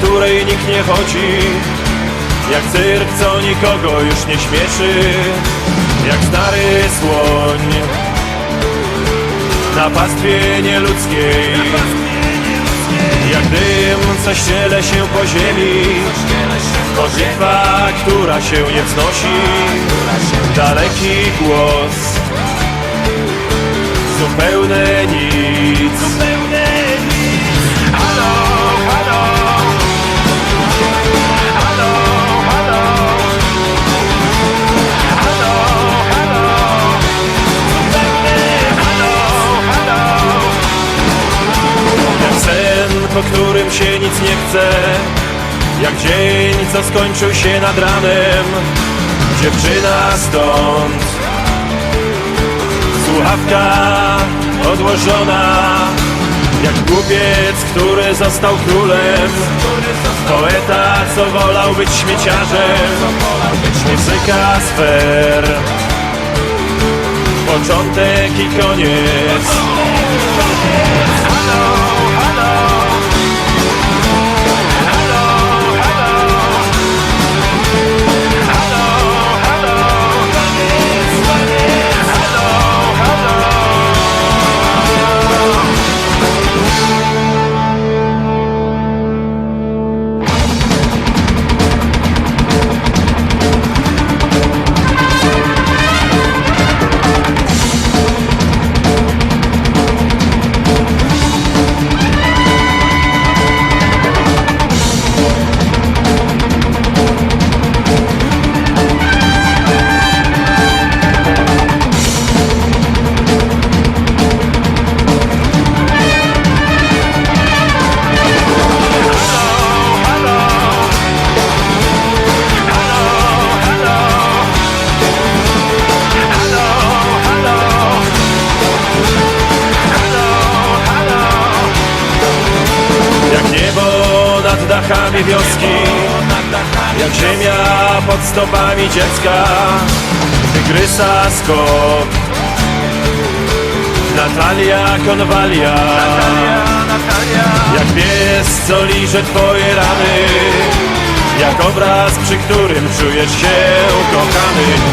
której nikt nie chodzi. Jak cyrk, co nikogo już nie śmieszy. Jak stary słoń. Na pastwie nieludzkiej. Jak dym, co ściele się po ziemi. Modlitwa, która się nie wznosi. Daleki głos. Zupełne nic nie chce Jak dzień, co skończył się nad ranem Dziewczyna stąd. Słuchawka odłożona Jak głupiec, który został królem. Poeta, co wolał być śmieciarzem. Muzyka sfer. Początek i koniec. Halo, dachami wioski Jak ziemia pod stopami dziecka Tygrysa skok. Natalia Konwalia Jak pies, co liże twoje rany Jak obraz, przy którym czujesz się ukochany